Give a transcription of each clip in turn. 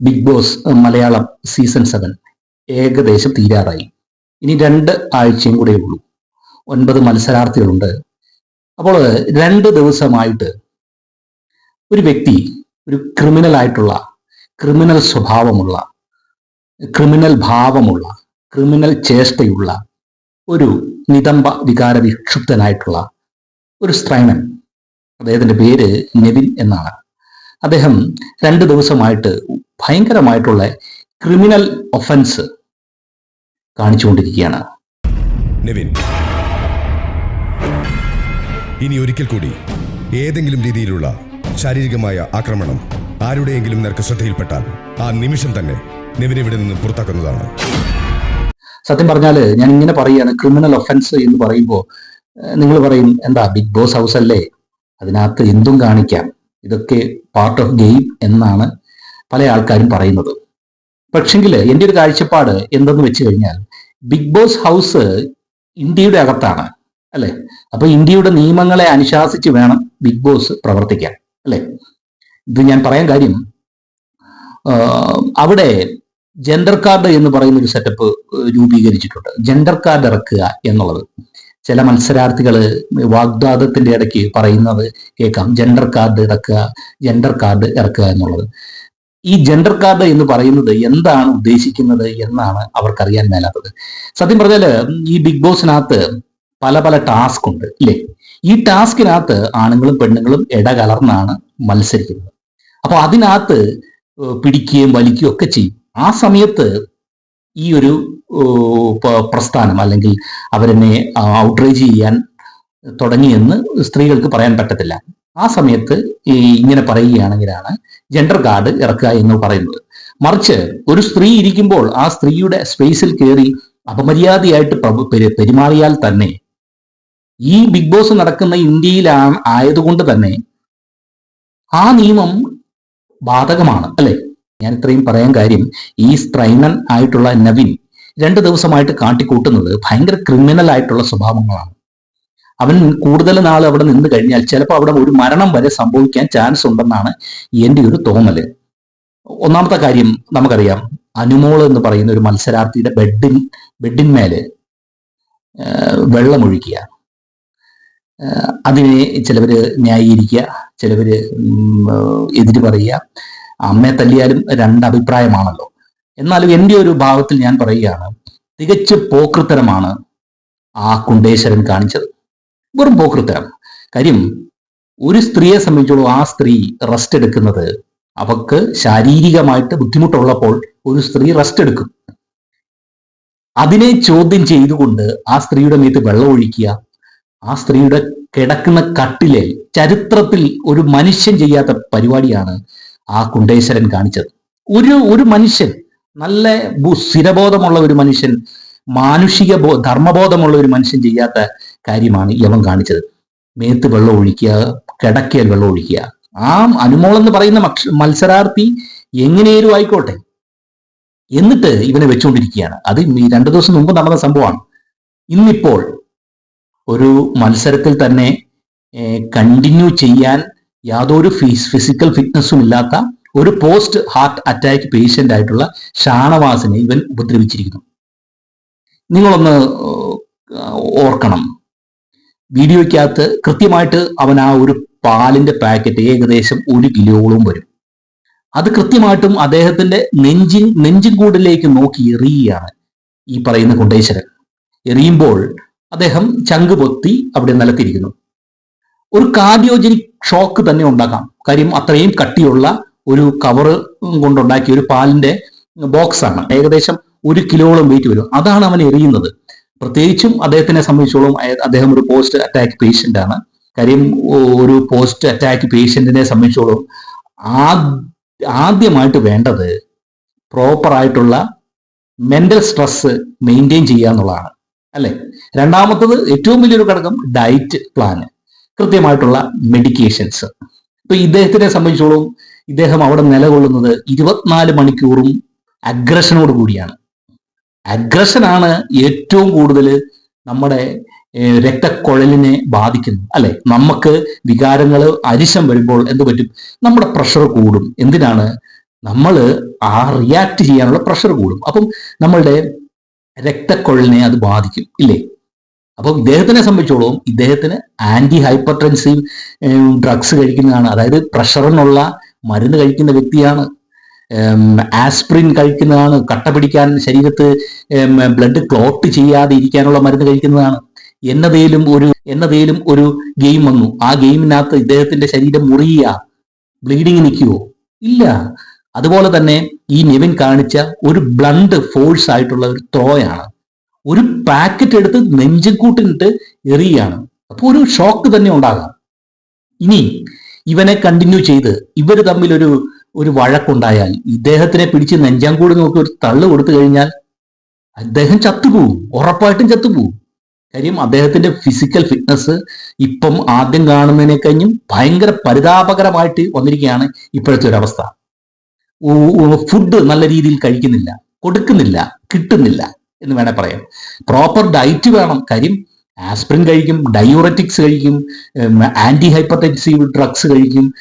Bigg Boss Malayalam season seven ഏകദേശം തീരാറായി. ഇനി രണ്ട് ആഴ്ചയും കൂടെ ഉള്ളൂ. ഒൻപത് മത്സരാർത്ഥികളുണ്ട്. അപ്പോൾ രണ്ട് ദിവസമായിട്ട് ഒരു വ്യക്തി ഒരു ക്രിമിനൽ ആയിട്ടുള്ള ക്രിമിനൽ സ്വഭാവമുള്ള ക്രിമിനൽ ഭാവമുള്ള ക്രിമിനൽ ചേഷ്ടയുള്ള ഒരു നിതംബ വികാര വിക്ഷുബ്ധനായിട്ടുള്ള ഒരു സ്ത്രൈണൻ. അദ്ദേഹത്തിന്റെ പേര് നെവിൻ എന്നാണ്. അദ്ദേഹം രണ്ട് ദിവസമായിട്ട് ഭയങ്കരമായിട്ടുള്ള ക്രിമിനൽ ഒഫൻസ് കാണിച്ചുകൊണ്ടിരിക്കുകയാണ്. നിവിൻ ഇനി ഒരിക്കൽ കൂടി ഏതെങ്കിലും രീതിയിലുള്ള ശാരീരികമായ ആക്രമണം ആരുടെയെങ്കിലും നേർക്ക് ശ്രദ്ധയിൽപ്പെട്ടാൽ ആ നിമിഷം തന്നെ നെവിൻ ഇവിടെ നിന്ന് പുറത്താക്കുന്നതാണ്. സത്യം പറഞ്ഞാൽ ഞാൻ ഇങ്ങനെ പറയുകയാണ് ക്രിമിനൽ ഒഫൻസ് എന്ന് പറയുമ്പോൾ നിങ്ങൾ പറയും എന്താ ബിഗ് ബോസ് ഹൗസ് അല്ലേ അതിനകത്ത് എന്തും കാണിക്കാം. ഇതൊക്കെ പാർട്ട് ഓഫ് ഗെയിം എന്നാണ് പല ആൾക്കാരും പറയുന്നത്. പക്ഷെങ്കിൽ എന്റെ ഒരു കാഴ്ചപ്പാട് എന്തെന്ന് വെച്ച് കഴിഞ്ഞാൽ ബിഗ് ബോസ് ഹൗസ് ഇന്ത്യയുടെ അകത്താണ് അല്ലെ? അപ്പൊ ഇന്ത്യയുടെ നിയമങ്ങളെ അനുശാസിച്ച് വേണം ബിഗ് ബോസ് പ്രവർത്തിക്കാൻ അല്ലെ? ഇത് ഞാൻ പറയാൻ കാര്യം അവിടെ ജെൻഡർ കാർഡ് എന്ന് പറയുന്ന ഒരു സെറ്റപ്പ് രൂപീകരിച്ചിട്ടുണ്ട്. ജെൻഡർ കാർഡ് ഇറക്കുക എന്നുള്ളത്. ചില മത്സരാർത്ഥികൾ വാഗ്ദാദത്തിന്റെ ഇടയ്ക്ക് പറയുന്നത് കേൾക്കാം. ജെൻഡർ കാർഡ് ഇറക്കുക ജെൻഡർ കാർഡ് ഇറക്കുക എന്നുള്ളത്. ഈ ജെൻഡർ കാർഡ് എന്ന് പറയുന്നത് എന്താണ് ഉദ്ദേശിക്കുന്നത് എന്നാണ് അവർക്കറിയാൻ മേലാത്തത്. സത്യം പറഞ്ഞാൽ ഈ ബിഗ് ബോസിനകത്ത് പല പല ടാസ്ക് ഉണ്ട് ഇല്ലേ? ഈ ടാസ്കിനകത്ത് ആണുങ്ങളും പെണ്ണുങ്ങളും ഇടകലർന്നാണ് മത്സരിക്കുന്നത്. അപ്പൊ അതിനകത്ത് പിടിക്കുകയും വലിക്കുകയും ഒക്കെ ചെയ്യും. ആ സമയത്ത് ഈ ഒരു പ്രസ്ഥാനം അല്ലെങ്കിൽ അവരെന്നെ ഔട്ട്റീച്ച് ചെയ്യാൻ തുടങ്ങിയെന്ന് സ്ത്രീകൾക്ക് പറയാൻ പറ്റത്തില്ല. ആ സമയത്ത് ഈ ഇങ്ങനെ പറയുകയാണെങ്കിലാണ് ജെൻഡർ കാർഡ് ഇറക്കുക എന്ന് പറയുന്നത്. മറിച്ച് ഒരു സ്ത്രീ ഇരിക്കുമ്പോൾ ആ സ്ത്രീയുടെ സ്പേസിൽ കയറി അപമര്യാദയായിട്ട് പെരുമാറിയാൽ തന്നെ ഈ ബിഗ് ബോസ് നടക്കുന്ന ഇന്ത്യയിലാണ് ആയതുകൊണ്ട് തന്നെ ആ നിയമം ബാധകമാണ് അല്ലെ? ഞാൻ ഇത്രയും പറയാൻ കാര്യം ഈ സ്ത്രൈണൻ ആയിട്ടുള്ള നവിൻ രണ്ട് ദിവസമായിട്ട് കാട്ടിക്കൂട്ടുന്നത് ഭയങ്കര ക്രിമിനൽ ആയിട്ടുള്ള സ്വഭാവങ്ങളാണ്. അവൻ കൂടുതൽ നാൾ അവിടെ നിന്ന് കഴിഞ്ഞാൽ ചിലപ്പോൾ അവിടെ ഒരു മരണം വരെ സംഭവിക്കാൻ ചാൻസ് ഉണ്ടെന്നാണ് എന്റെ ഒരു തോന്നൽ ഒന്നാമത്തെ കാര്യം നമുക്കറിയാം അനുമോൾ എന്ന് പറയുന്ന ഒരു മത്സരാർത്ഥിയുടെ ബെഡിൻ ബെഡിന്മേൽ വെള്ളമൊഴിക്കുക അതിനെ ചിലവര് ന്യായീകരിക്കുക ചിലവര് എതിര് പറയുക. അമ്മയെ തല്ലിയാലും രണ്ട് അഭിപ്രായമാണല്ലോ. എന്നാലും എന്റെ ഒരു ഭാഗത്തിൽ ഞാൻ പറയുകയാണ് തികച്ച് പോക്കൃത്തരമാണ് ആ കുണ്ടേശ്വരൻ കാണിച്ചത്. വെറും പോക്കൃത്തരം കാര്യം ഒരു സ്ത്രീയെ സംബന്ധിച്ചോളം ആ സ്ത്രീ റെസ്റ്റ് എടുക്കുന്നത് അവക്ക് ശാരീരികമായിട്ട് ബുദ്ധിമുട്ടുള്ളപ്പോൾ ഒരു സ്ത്രീ റെസ്റ്റ് എടുക്കും. അതിനെ ചോദ്യം ചെയ്തുകൊണ്ട് ആ സ്ത്രീയുടെ മേത്ത് വെള്ളം ഒഴിക്കുക ആ സ്ത്രീയുടെ കിടക്കുന്ന കട്ടിലെ ചരിത്രത്തിൽ ഒരു മനുഷ്യൻ ചെയ്യാത്ത പരിപാടിയാണ് ആ കുണ്ടേശ്വരൻ കാണിച്ചത്. ഒരു ഒരു മനുഷ്യൻ നല്ല സ്ഥിരബോധമുള്ള ഒരു മനുഷ്യൻ മാനുഷിക ബോ ധർമ്മബോധമുള്ള ഒരു മനുഷ്യൻ ചെയ്യാത്ത കാര്യമാണ് യവൻ കാണിച്ചത്. മേത്ത് വെള്ളം ഒഴിക്കുക കിടക്കയിൽ വെള്ളം ഒഴിക്കുക. ആ അനുമോൾ എന്ന് പറയുന്ന മത്സരാർത്ഥി എങ്ങനെയും ആയിക്കോട്ടെ. എന്നിട്ട് ഇവനെ വെച്ചുകൊണ്ടിരിക്കുകയാണ് അത് ഈ രണ്ടു ദിവസം മുമ്പ് നടന്ന സംഭവമാണ്. ഇന്നിപ്പോൾ ഒരു മത്സരത്തിൽ തന്നെ കണ്ടിന്യൂ ചെയ്യാൻ യാതൊരു ഫീസ് ഫിസിക്കൽ ഫിറ്റ്നസ്സും ഇല്ലാത്ത ഒരു പോസ്റ്റ് ഹാർട്ട് അറ്റാക്ക് പേഷ്യന്റ് ആയിട്ടുള്ള ഷാണവാസിനെ ഇവൻ ഉപദ്രവിച്ചിരിക്കുന്നു. നിങ്ങളൊന്ന് ഓർക്കണം. വീഡിയോയ്ക്കകത്ത് കൃത്യമായിട്ട് അവൻ ആ ഒരു പാലിന്റെ പാക്കറ്റ് ഏകദേശം ഒരു കിലോളം വരും. അത് കൃത്യമായിട്ടും അദ്ദേഹത്തിന്റെ നെഞ്ചിൻ നെഞ്ചിൻകൂടിലേക്ക് നോക്കി എറിയുകയാണ് ഈ പറയുന്ന കുണ്ടേശ്വരൻ എറിയുമ്പോൾ അദ്ദേഹം ചങ്ക് പൊത്തി അവിടെ നിലത്തിരിക്കുന്നു. ഒരു കാർഡിയോജനിക് ഷോക്ക് തന്നെ ഉണ്ടാക്കാം. കാര്യം അത്രയും കട്ടിയുള്ള ഒരു കവറ് കൊണ്ടുണ്ടാക്കിയ ഒരു പാലിന്റെ ബോക്സാണ് ഏകദേശം ഒരു കിലോളം വെയിറ്റ് വരും. അതാണ് അവൻ എറിയുന്നത്. പ്രത്യേകിച്ചും അദ്ദേഹത്തിനെ സംബന്ധിച്ചോളം അദ്ദേഹം ഒരു പോസ്റ്റ് അറ്റാക്ക് പേഷ്യന്റ് ആണ്. കാര്യം ഒരു പോസ്റ്റ് അറ്റാക്ക് പേഷ്യന്റിനെ സംബന്ധിച്ചോളം ആദ്യമായിട്ട് വേണ്ടത് പ്രോപ്പർ ആയിട്ടുള്ള മെന്റൽ സ്ട്രെസ് മെയിന്റെയിൻ ചെയ്യുക എന്നുള്ളതാണ്. അല്ലെ? രണ്ടാമത്തത് ഏറ്റവും വലിയൊരു ഘടകം ഡയറ്റ് പ്ലാൻ കൃത്യമായിട്ടുള്ള മെഡിക്കേഷൻസ് ഇപ്പൊ ഇദ്ദേഹത്തിനെ സംബന്ധിച്ചോളം ഇദ്ദേഹം അവിടെ നിലകൊള്ളുന്നത് ഇരുപത്തിനാല് മണിക്കൂറും അഗ്രഷനോട് കൂടിയാണ്. അഗ്രഷനാണ് ഏറ്റവും കൂടുതൽ നമ്മുടെ രക്തക്കൊഴലിനെ ബാധിക്കുന്നത്. അല്ലെ? നമുക്ക് വികാരങ്ങൾ അരിശം വരുമ്പോൾ എന്ത് പറ്റും? നമ്മുടെ പ്രഷർ കൂടും. എന്തിനാണ്? നമ്മൾ ആ റിയാക്ട് ചെയ്യാനുള്ള പ്രഷർ കൂടും. അപ്പം നമ്മളുടെ രക്തക്കൊഴലിനെ അത് ബാധിക്കും. ഇല്ലേ? അപ്പോൾ ഇദ്ദേഹത്തിനെ സംബന്ധിച്ചോളം ഇദ്ദേഹത്തിന് ആന്റി ഹൈപ്പർ ടെൻസീവ് ഡ്രഗ്സ് കഴിക്കുന്നതാണ്. അതായത് പ്രഷറിനുള്ള മരുന്ന് കഴിക്കുന്ന വ്യക്തിയാണ്. ആസ്പ്രിൻ കഴിക്കുന്നതാണ്. കട്ട പിടിക്കാൻ ശരീരത്ത് ബ്ലഡ് ക്ലോട്ട് ചെയ്യാതെ ഇരിക്കാനുള്ള മരുന്ന് കഴിക്കുന്നതാണ്. എന്നതേലും ഒരു എന്നതേലും ഒരു ഗെയിം വന്നു. ആ ഗെയിമിനകത്ത് ഇദ്ദേഹത്തിന്റെ ശരീരം മുറിയുക ബ്ലീഡിങ് നിൽക്കുവോ? ഇല്ല. അതുപോലെ തന്നെ ഈ നിവിൻ കാണിച്ച ഒരു ബ്ലണ്ട് ഫോഴ്സ് ആയിട്ടുള്ള ഒരു ത്രോയാണ്. ഒരു പാക്കറ്റ് എടുത്ത് നെഞ്ചക്കൂട്ടിനിട്ട് എറിയുകയാണ്. അപ്പോൾ ഒരു ഷോക്ക് തന്നെ ഉണ്ടാകാം. ഇനി ഇവനെ കണ്ടിന്യൂ ചെയ്ത് ഇവർ തമ്മിൽ ഒരു ഒരു വഴക്കുണ്ടായാൽ ഇദ്ദേഹത്തിനെ പിടിച്ച് നെഞ്ചാങ്കൂട് നോക്കി ഒരു തള്ളു കൊടുത്തു കഴിഞ്ഞാൽ അദ്ദേഹം ചത്തുപോകും. ഉറപ്പായിട്ടും ചത്തുപോകും. കാര്യം അദ്ദേഹത്തിന്റെ ഫിസിക്കൽ ഫിറ്റ്നസ് ഇപ്പം ആദ്യം കാണുന്നതിനെ കഴിഞ്ഞും ഭയങ്കര പരിതാപകരമായിട്ട് വന്നിരിക്കുകയാണ് ഇപ്പോഴത്തെ ഒരു അവസ്ഥ. ഫുഡ് നല്ല രീതിയിൽ കഴിക്കുന്നില്ല കൊടുക്കുന്നില്ല കിട്ടുന്നില്ല. എന്ന് വേണേൽ പറയാം. പ്രോപ്പർ ഡയറ്റ് വേണം. കാര്യം ആസ്പ്രിൻ കഴിക്കും ഡയൂററ്റിക്സ് കഴിക്കും ആന്റി ഹൈപ്പർടെൻസീവ് ഡ്രഗ്സ് കഴിക്കും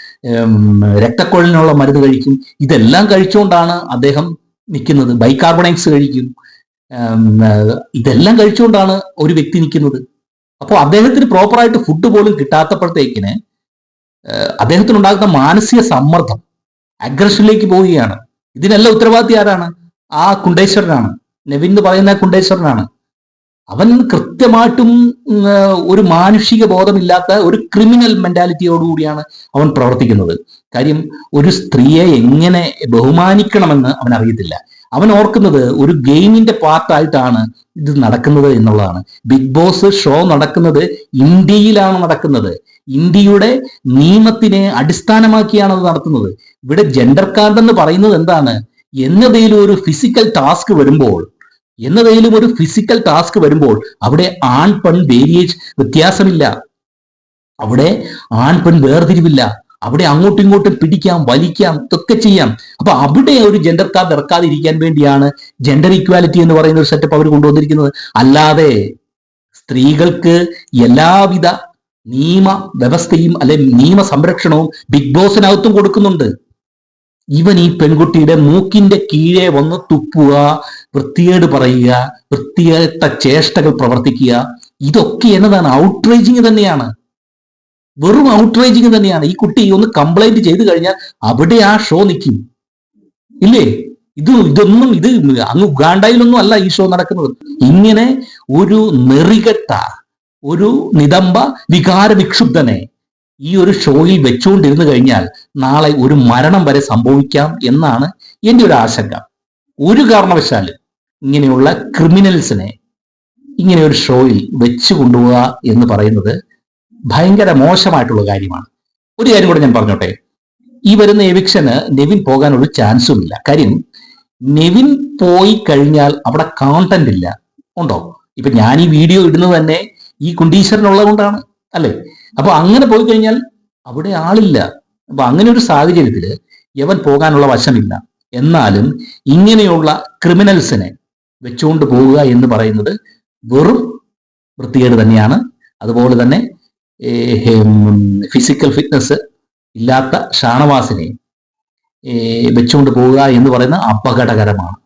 രക്തക്കൊഴലിനുള്ള മരുന്ന് കഴിക്കും. ഇതെല്ലാം കഴിച്ചുകൊണ്ടാണ് അദ്ദേഹം നിൽക്കുന്നത്. ബൈകാർബണൈറ്റ്സ് കഴിക്കും. ഇതെല്ലാം കഴിച്ചുകൊണ്ടാണ് ഒരു വ്യക്തി നിൽക്കുന്നത്. അപ്പോൾ അദ്ദേഹത്തിന് പ്രോപ്പറായിട്ട് ഫുഡ് പോലും കിട്ടാത്തപ്പോഴത്തേക്കിന് അദ്ദേഹത്തിന് ഉണ്ടാകുന്ന മാനസിക സമ്മർദ്ദം അഗ്രഷനിലേക്ക് പോവുകയാണ്. ഇതിനെല്ലാം ഉത്തരവാദി ആരാണ്? ആ കുണ്ടേശ്വരനാണ്. നെവിൻ എന്ന് പറയുന്ന കുണ്ടേശ്വരനാണ്. അവൻ കൃത്യമായിട്ടും ഒരു മാനുഷിക ബോധമില്ലാത്ത ഒരു ക്രിമിനൽ മെന്റാലിറ്റിയോടുകൂടിയാണ് അവൻ പ്രവർത്തിക്കുന്നത്. കാര്യം ഒരു സ്ത്രീയെ എങ്ങനെ ബഹുമാനിക്കണമെന്ന് അവൻ അറിയത്തില്ല. അവൻ ഓർക്കുന്നത് ഒരു ഗെയിമിന്റെ പാർട്ടായിട്ടാണ് ഇത് നടക്കുന്നത് എന്നുള്ളതാണ്. ബിഗ് ബോസ് ഷോ നടക്കുന്നത് ഇന്ത്യയിലാണ് നടക്കുന്നത്. ഇന്ത്യയുടെ നിയമത്തിനെ അടിസ്ഥാനമാക്കിയാണ് അത് നടത്തുന്നത്. ഇവിടെ ജെൻഡർ കാർഡ് എന്ന് പറയുന്നത് എന്താണ്? എന്നതേലും ഒരു ഫിസിക്കൽ ടാസ്ക് വരുമ്പോൾ എന്നതേലും ഒരു ഫിസിക്കൽ ടാസ്ക് വരുമ്പോൾ അവിടെ ആൺ പെൺ വേരിയേജ് വ്യത്യാസമില്ല. അവിടെ ആൺ പെൺ വേർതിരിവില്ല. അവിടെ അങ്ങോട്ടും ഇങ്ങോട്ടും പിടിക്കാം വലിക്കാം ഇതൊക്കെ ചെയ്യാം. അപ്പൊ അവിടെ ഒരു ജെൻഡർ കാർഡ് ഇറക്കാതിരിക്കാൻ വേണ്ടിയാണ് ജെൻഡർ ഇക്വാലിറ്റി എന്ന് പറയുന്ന ഒരു സെറ്റപ്പ് അവർ കൊണ്ടുവന്നിരിക്കുന്നത്. അല്ലാതെ സ്ത്രീകൾക്ക് എല്ലാവിധ നിയമ വ്യവസ്ഥയും അല്ലെ നിയമ സംരക്ഷണവും ബിഗ് ബോസിനകത്തും കൊടുക്കുന്നുണ്ട്. ഇവൻ ഈ പെൺകുട്ടിയുടെ മൂക്കിന്റെ കീഴെ വന്ന് തുപ്പുക വൃത്തികേട് പറയുക വൃത്തികെട്ട ചേഷ്ടകൾ പ്രവർത്തിക്കുക ഇതൊക്കെ എന്നതാണ് ഔട്ട്റേജിങ് തന്നെയാണ്. വെറും ഔട്ട്റേജിങ് തന്നെയാണ്. ഈ കുട്ടി ഒന്ന് കംപ്ലൈന്റ് ചെയ്തു കഴിഞ്ഞാൽ അവിടെ ആ ഷോ നിൽക്കും. ഇല്ലേ? ഇത് ഇതൊന്നും ഇത് അങ്ങ് ഉഗാണ്ടയിലൊന്നും അല്ല ഈ ഷോ നടക്കുന്നത്. ഇങ്ങനെ ഒരു നെറികെട്ട ഒരു നിതംബ വികാര വിക്ഷുബ്ധനെ ഈ ഒരു ഷോയിൽ വെച്ചുകൊണ്ടിരുന്നു കഴിഞ്ഞാൽ നാളെ ഒരു മരണം വരെ സംഭവിക്കാം എന്നാണ് എന്റെ ഒരു ആശങ്ക. ഒരു കാരണവശാലും ഇങ്ങനെയുള്ള ക്രിമിനൽസിനെ ഇങ്ങനെ ഒരു ഷോയിൽ വെച്ച് കൊണ്ടുപോവുക എന്ന് പറയുന്നത് ഭയങ്കര മോശമായിട്ടുള്ള കാര്യമാണ്. ഒരു കാര്യം കൂടെ ഞാൻ പറഞ്ഞോട്ടെ. ഈ വരുന്ന എവിക്ഷന് നെവിൻ പോകാനൊരു ചാൻസും ഇല്ല കാര്യം നെവിൻ പോയി കഴിഞ്ഞാൽ അവിടെ കോണ്ടന്റ് ഇല്ല. ഉണ്ടോ? ഇപ്പൊ ഞാൻ ഈ വീഡിയോ ഇടുന്നത് തന്നെ ഈ കുണ്ടീശ്വരനുള്ളത് കൊണ്ടാണ് അല്ലേ? അപ്പൊ അങ്ങനെ പോയി കഴിഞ്ഞാൽ അവിടെ ആളില്ല. അപ്പൊ അങ്ങനെ ഒരു സാഹചര്യത്തിൽ യവൻ പോകാനുള്ള വശമില്ല. എന്നാലും ഇങ്ങനെയുള്ള ക്രിമിനൽസിനെ വെച്ചുകൊണ്ട് പോവുക എന്ന് പറയുന്നത് വെറും വൃത്തികേട് തന്നെയാണ്. അതുപോലെ തന്നെ ഫിസിക്കൽ ഫിറ്റ്നസ് ഇല്ലാത്ത ഷാണവാസിനെ വെച്ചുകൊണ്ട് പോവുക എന്ന് പറയുന്ന അപകടകരമാണ്.